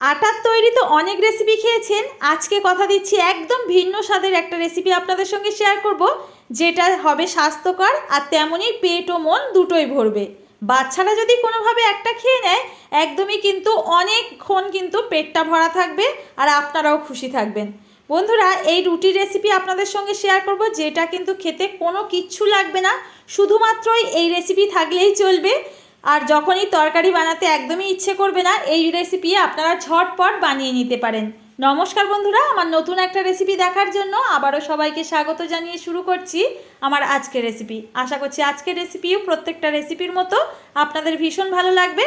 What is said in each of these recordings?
আটার তৈরি তো অনেক রেসিপি খেয়েছেন। আজকে কথা দিচ্ছি একদম ভিন্ন স্বাদের একটা রেসিপি আপনাদের সঙ্গে শেয়ার করব, যেটা হবে স্বাস্থ্যকর আর তেমনই পেট ও মন দুটোই ভরবে। বাচ্চারা যদি কোনোভাবে একটা খেয়ে নেয়, একদমই কিন্তু অনেকক্ষণ কিন্তু পেটটা ভরা থাকবে আর আপনারাও খুশি থাকবেন। বন্ধুরা, এই রুটির রেসিপি আপনাদের সঙ্গে শেয়ার করব, যেটা কিন্তু খেতে কোনো কিচ্ছু লাগবে না। শুধুমাত্রই এই রেসিপি থাকলেই চলবে। আর যখনই তরকারি বানাতে একদমই ইচ্ছে করবে না, এই রেসিপি আপনারা ঝটপট বানিয়ে নিতে পারেন। নমস্কার বন্ধুরা, আমার নতুন একটা রেসিপি দেখার জন্য আবারও সবাইকে স্বাগত জানিয়ে শুরু করছি আমার আজকের রেসিপি আশা করছি আজকের রেসিপিও প্রত্যেকটা রেসিপির মতো আপনাদের ভীষণ ভালো লাগবে।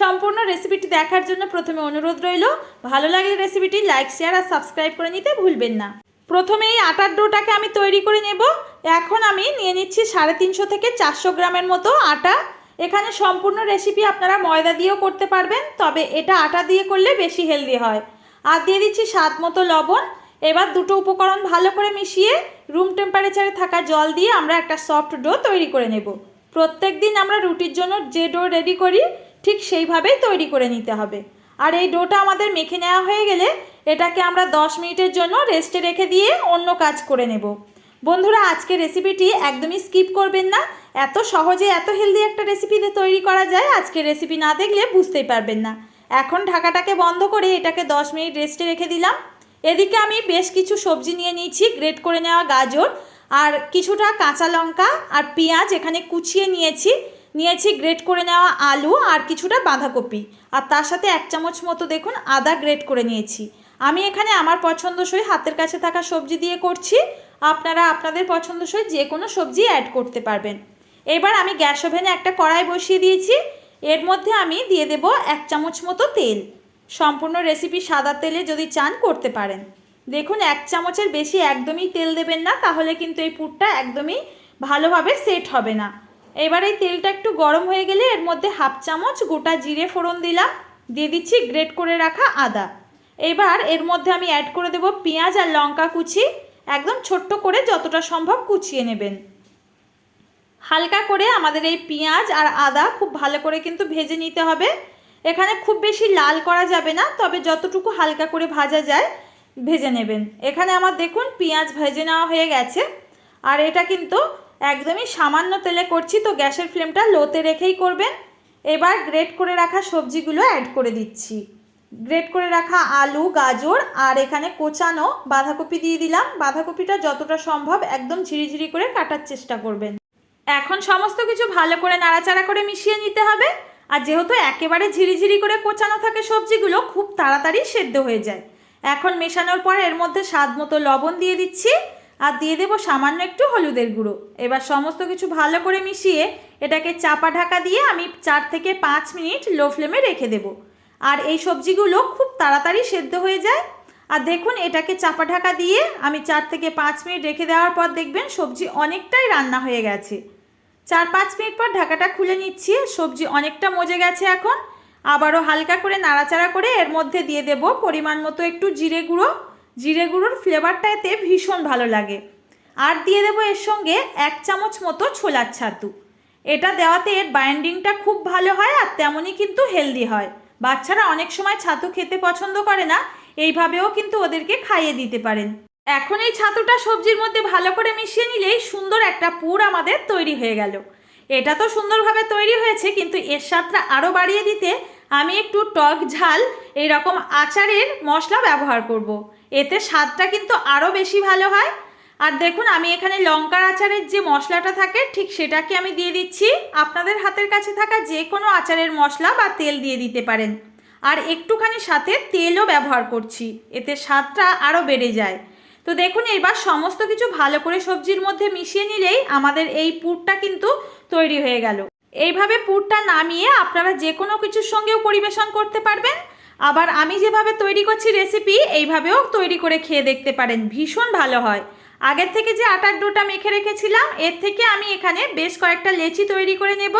সম্পূর্ণ রেসিপিটি দেখার জন্য প্রথমে অনুরোধ রইল, ভালো লাগলে রেসিপিটি লাইক শেয়ার আর সাবস্ক্রাইব করে নিতে ভুলবেন না। প্রথমে এই আটার ডোটাকে আমি তৈরি করে নেব। এখন আমি নিয়ে নিচ্ছি সাড়ে তিনশো থেকে চারশো গ্রামের মতো আটা। এখানে সম্পূর্ণ রেসিপি আপনারা ময়দা দিয়েও করতে পারবেন, তবে এটা আটা দিয়ে করলে বেশি হেলদি হয়। আর দিয়ে দিচ্ছি স্বাদ মতো লবণ। এবার দুটো উপকরণ ভালো করে মিশিয়ে রুম টেম্পারেচারে থাকা জল দিয়ে আমরা একটা সফট ডো তৈরি করে নেব। প্রত্যেক দিন আমরা রুটির জন্য যে ডো রেডি করি, ঠিক সেইভাবেই তৈরি করে নিতে হবে। আর এই ডোটা আমাদের মেখে নেওয়া হয়ে গেলে এটাকে আমরা 10 মিনিটের জন্য রেস্টে রেখে দিয়ে অন্য কাজ করে নেব। বন্ধুরা আজকে রেসিপিটি একদমই স্কিপ করবেন না। এত সহজে, এত হেলদি একটা রেসিপি তৈরি করা যায় আজকে রেসিপি না দেখলে বুঝতেই পারবেন না। এখন ঢাকাটাকে বন্ধ করে এটাকে 10 মিনিট রেস্টে রেখে দিলাম। এদিকে আমি বেশ কিছু সবজি নিয়ে নিয়েছি গ্রেট করে নেওয়া গাজর, আর কিছুটা কাঁচা লঙ্কা আর পেঁয়াজ এখানে কুচিয়ে নিয়েছি। নিয়েছি গ্রেট করে নেওয়া আলু আর কিছুটা বাঁধাকপি। আর তার সাথে এক চামচ মতো দেখুন, আদা গ্রেট করে নিয়েছি। আমি এখানে আমার পছন্দসই হাতের কাছে থাকা সবজি দিয়ে করছি। আপনারা আপনাদের পছন্দসই যে কোনো সবজি অ্যাড করতে পারবেন। এবার আমি গ্যাস ওভেনে একটা কড়াই বসিয়ে দিয়েছি। এর মধ্যে আমি দিয়ে দেব এক চামচ মতো তেল। সম্পূর্ণ রেসিপি সাদা তেলে যদি চান করতে পারেন। দেখুন, এক চামচের বেশি একদমই তেল দেবেন না, তাহলে কিন্তু এই পুরটা একদমই ভালোভাবে সেট হবে না। এবার এই তেলটা একটু গরম হয়ে গেলে এর মধ্যে হাফ চামচ গোটা জিরে ফোড়ন দিলাম। দিয়ে দিচ্ছি গ্রেট করে রাখা আদা। এবার এর মধ্যে আমি অ্যাড করে দেব পেঁয়াজ আর লঙ্কা কুচি। একদম ছোট্ট করে যতটা সম্ভব কুচিয়ে নেবেন। হালকা করে আমাদের এই পেঁয়াজ আর আদা খুব ভালো করে কিন্তু ভেজে নিতে হবে। এখানে খুব বেশি লাল করা যাবে না, তবে যতটুকু হালকা করে ভাজা যায় ভেজে নেবেন। এখানে আমার দেখুন পেঁয়াজ ভেজে নেওয়া হয়ে গেছে। আর এটা কিন্তু একদমই সামান্য তেলে করছি, তো গ্যাসের ফ্লেমটা লোতে রেখেই করবেন। এবার গ্রেট করে রাখা সবজিগুলো অ্যাড করে দিচ্ছি। গ্রেট করে রাখা আলু, গাজর আর এখানে কোচানো বাঁধাকপি দিয়ে দিলাম। বাঁধাকপিটা যতটা সম্ভব একদম ঝিরিঝিরি করে কাটার চেষ্টা করবেন। এখন সমস্ত কিছু ভালো করে নাড়াচাড়া করে মিশিয়ে নিতে হবে। আর যেহেতু একেবারে ঝিরিঝিরি করে কোচানো থাকে সবজিগুলো, খুব তাড়াতাড়ি সেদ্ধ হয়ে যায়। এখন মেশানোর পর এর মধ্যে স্বাদ মতো লবণ দিয়ে দিচ্ছি। আর দিয়ে দেবো সামান্য একটু হলুদের গুঁড়ো। এবার সমস্ত কিছু ভালো করে মিশিয়ে এটাকে চাপা ঢাকা দিয়ে আমি চার থেকে পাঁচ মিনিট লো ফ্লেমে রেখে দেবো। আর এই সবজিগুলো খুব তাড়াতাড়ি সেদ্ধ হয়ে যায়। আর দেখুন, এটাকে চাপা ঢাকা দিয়ে আমি চার থেকে পাঁচ মিনিট রেখে দেওয়ার পর দেখবেন সবজি অনেকটাই রান্না হয়ে গেছে। চার পাঁচ মিনিট পর ঢাকাটা খুলে নিচ্ছি, সবজি অনেকটা মজে গেছে এখন। আবারও হালকা করে নাড়াচাড়া করে এর মধ্যে দিয়ে দেব পরিমাণ মতো একটু জিরে গুঁড়ো। জিরে গুঁড়োর ফ্লেভারটা এতে ভীষণ ভালো লাগে। আর দিয়ে দেবো এর সঙ্গে এক চামচ মতো ছোলার ছাতু। এটা দেওয়াতে এর বাইন্ডিংটা খুব ভালো হয় আর তেমনই কিন্তু হেলদি হয়। বাচ্চারা অনেক সময় ছাতু খেতে পছন্দ করে না, এইভাবেও কিন্তু ওদেরকে খাইয়ে দিতে পারেন এখন এই ছাতুটা সবজির মধ্যে ভালো করে মিশিয়ে নিলেই সুন্দর একটা পুর আমাদের তৈরি হয়ে গেল এটা তো সুন্দরভাবে তৈরি হয়েছে, কিন্তু এর স্বাদটা আরও বাড়িয়ে দিতে আমি একটু টক ঝাল এইরকম আচারের মশলা ব্যবহার করব। এতে স্বাদটা কিন্তু আরও বেশি ভালো হয় আর দেখুন, আমি এখানে লঙ্কার আচারের যে মশলাটা থাকে, ঠিক সেটাকে আমি দিয়ে দিচ্ছি। আপনাদের হাতের কাছে থাকা যে কোনো আচারের মশলা বা তেল দিয়ে দিতে পারেন। আর একটুখানি সাথে তেলও ব্যবহার করছি, এতে স্বাদটা আরও বেড়ে যায়। তো দেখুন, এবার সমস্ত কিছু ভালো করে সবজির মধ্যে মিশিয়ে নিলেই আমাদের এই পুরটা কিন্তু তৈরি হয়ে গেল। এইভাবে পুরটা নামিয়ে আপনারা যে কোনো কিছুর সঙ্গেও পরিবেশন করতে পারবেন। আবার আমি যেভাবে তৈরি করছি রেসিপি, এইভাবেও তৈরি করে খেয়ে দেখতে পারেন। ভীষণ ভালো হয়। আগের থেকে যে আটার ডোটা মেখে রেখেছিলাম, এর থেকে আমি এখানে বেশ কয়েকটা লেচি তৈরি করে নেব।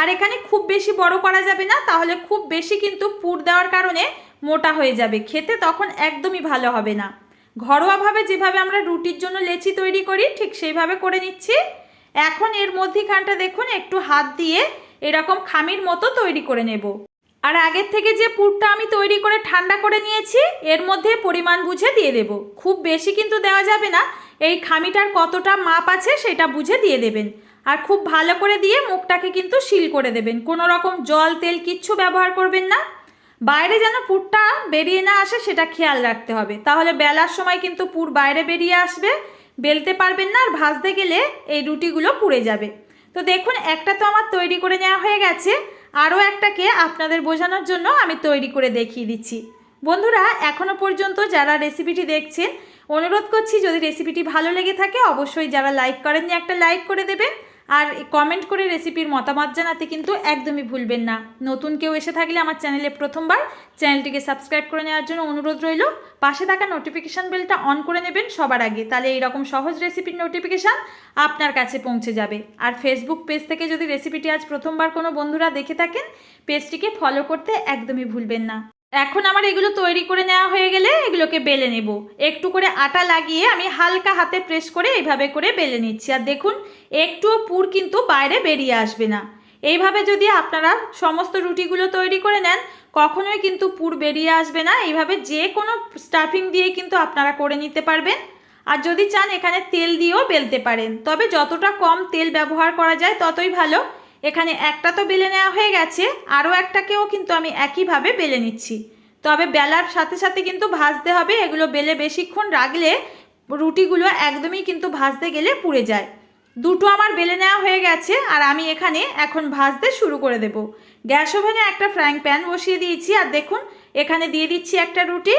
আর এখানে খুব বেশি বড় করা যাবে না, তাহলে খুব বেশি কিন্তু পুর দেওয়ার কারণে মোটা হয়ে যাবে। খেতে তখন একদমই ভালো হবে না। ঘরোয়াভাবে যেভাবে আমরা রুটির জন্য লেচি তৈরি করি, ঠিক সেইভাবে করে নিচ্ছি। এখন এর মধ্যিখানটা দেখুন, একটু হাত দিয়ে এরকম খামির মতো তৈরি করে নেব। আর আগের থেকে যে পুরটা আমি তৈরি করে ঠান্ডা করে নিয়েছি, এর মধ্যে পরিমাণ বুঝে দিয়ে দেব। খুব বেশি কিন্তু দেওয়া যাবে না। এই খামিটার কতটা মাপ আছে সেটা বুঝে দিয়ে দেবেন। আর খুব ভালো করে দিয়ে মুখটাকে কিন্তু সিল করে দেবেন। কোনো রকম জল, তেল কিচ্ছু ব্যবহার করবেন না। বাইরে যেন পুরটা বেরিয়ে না আসে সেটা খেয়াল রাখতে হবে। তাহলে বেলার সময় কিন্তু পুর বাইরে বেরিয়ে আসবে। বেলতে পারবেন না আর ভাজতে গেলে এই রুটিগুলো পুড়ে যাবে। তো দেখুন, একটা তো আমার তৈরি করে নেওয়া হয়ে গেছে। আরও একটাকে আপনাদের বোঝানোর জন্য আমি তৈরি করে দেখিয়ে দিচ্ছি। বন্ধুরা এখনও পর্যন্ত যারা রেসিপিটি দেখছেন, অনুরোধ করছি যদি রেসিপিটি ভালো লেগে থাকে, অবশ্যই যারা লাইক করেননি, একটা লাইক করে দেবেন। আর কমেন্ট করে রেসিপির মতামত জানাতে কিন্তু একদমই ভুলবেন না। নতুন কেউ এসে থাকলে আমার চ্যানেলে প্রথমবার চ্যানেলটিকে সাবস্ক্রাইব করে নেওয়ার জন্য অনুরোধ রইল। পাশে থাকা নোটিফিকেশান বেলটা অন করে নেবেন সবার আগে। তাহলে এইরকম সহজ রেসিপির নোটিফিকেশান আপনার কাছে পৌঁছে যাবে। আর ফেসবুক পেজ থেকে যদি রেসিপিটি আজ প্রথমবার কোনো বন্ধুরা দেখে থাকেন পেজটিকে ফলো করতে একদমই ভুলবেন না। এখন আমার এগুলো তৈরি করে নেওয়া হয়ে গেলে এগুলোকে বেলে নেব। একটু করে আটা লাগিয়ে আমি হালকা হাতে প্রেস করে এইভাবে করে বেলে নিচ্ছি। আর দেখুন, একটুও পুর কিন্তু বাইরে বেরিয়ে আসবে না। এইভাবে যদি আপনারা সমস্ত রুটিগুলো তৈরি করে নেন, কখনোই কিন্তু পুর বেরিয়ে আসবে না। এইভাবে যে কোনো স্টাফিং দিয়ে কিন্তু আপনারা করে নিতে পারবেন। আর যদি চান এখানে তেল দিয়েও বেলতে পারেন। তবে যতটা কম তেল ব্যবহার করা যায় ততই ভালো। এখানে একটা তো বেলে নেওয়া হয়ে গেছে, আরও একটাকেও কিন্তু আমি একইভাবে বেলে নিচ্ছি। তবে বেলার সাথে সাথে কিন্তু ভাজতে হবে, এগুলো বেলে বেশিক্ষণ রাখলে রুটিগুলো একদমই কিন্তু ভাজতে গেলে পুড়ে যায়। দুটো আমার বেলে নেওয়া হয়ে গেছে, আর আমি এখানে এখন ভাজতে শুরু করে দেব। গ্যাস ওভেনে একটা ফ্রাইং প্যান বসিয়ে দিয়েছি, আর দেখুন, এখানে দিয়ে দিচ্ছি একটা রুটি।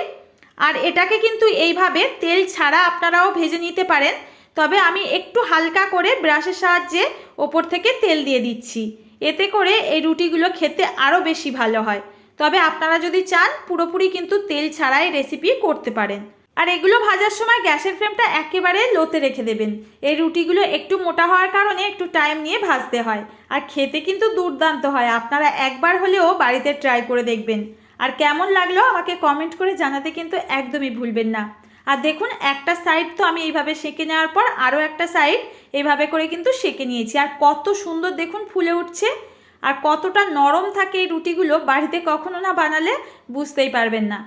আর এটাকে কিন্তু এইভাবে তেল ছাড়া আপনারাও ভেজে নিতে পারেন। তবে আমি একটু হালকা করে ব্রাশের সাহায্যে ওপর থেকে তেল দিয়ে দিচ্ছি। এতে করে এই রুটিগুলো খেতে আরও বেশি ভালো হয়। তবে আপনারা যদি চান, পুরোপুরি কিন্তু তেল ছাড়াই রেসিপি করতে পারেন। আর এগুলো ভাজার সময় গ্যাসের ফ্লেমটা একেবারে লোতে রেখে দেবেন। এই রুটিগুলো একটু মোটা হওয়ার কারণে একটু টাইম নিয়ে ভাজতে হয়। আর খেতে কিন্তু দুর্দান্ত হয়। আপনারা একবার হলেও বাড়িতে ট্রাই করে দেখবেন। আর কেমন লাগল আমাকে কমেন্ট করে জানাতে কিন্তু একদমই ভুলবেন না। আর দেখুন, একটা সাইড তো আমি এইভাবে সেঁকে নেওয়ার পর আরও একটা সাইড এইভাবে করে কিন্তু সেঁকে নিয়েছি। আর কত সুন্দর দেখুন ফুলে উঠছে। আর কতটা নরম থাকে এই রুটিগুলো, বাড়িতে কখনো না বানালে বুঝতেই পারবেন না।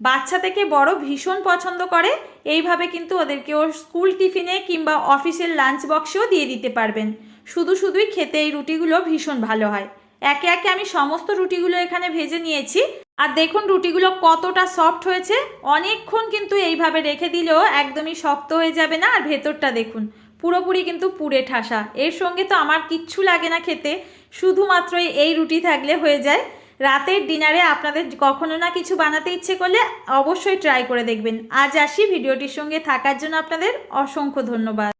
বাচ্চা থেকে বড় ভীষণ পছন্দ করে, এইভাবে কিন্তু ওদেরকে ওর স্কুল টিফিনে কিংবা অফিসের লাঞ্চ বক্সেও দিয়ে দিতে পারবেন। শুধু শুধুই খেতে এই রুটিগুলো ভীষণ ভালো হয়। একে একে আমি সমস্ত রুটিগুলো এখানে ভেজে নিয়েছি। আর দেখুন রুটিগুলো কতটা সফট হয়েছে। অনেকক্ষণ কিন্তু এইভাবে রেখে দিলেও একদমই শক্ত হয়ে যাবে না। আর ভেতরটা দেখুন, পুরোপুরি কিন্তু পুড়ে ঠাসা। এর সঙ্গে তো আমার কিচ্ছু লাগে না খেতে। শুধুমাত্র এই রুটি থাকলে হয়ে যায়। রাতের ডিনারে আপনাদের কখনো না কিছু বানাতে ইচ্ছে করলে অবশ্যই ট্রাই করে দেখবেন। আজ আসি, ভিডিওটির সঙ্গে থাকার জন্য আপনাদের অসংখ্য ধন্যবাদ।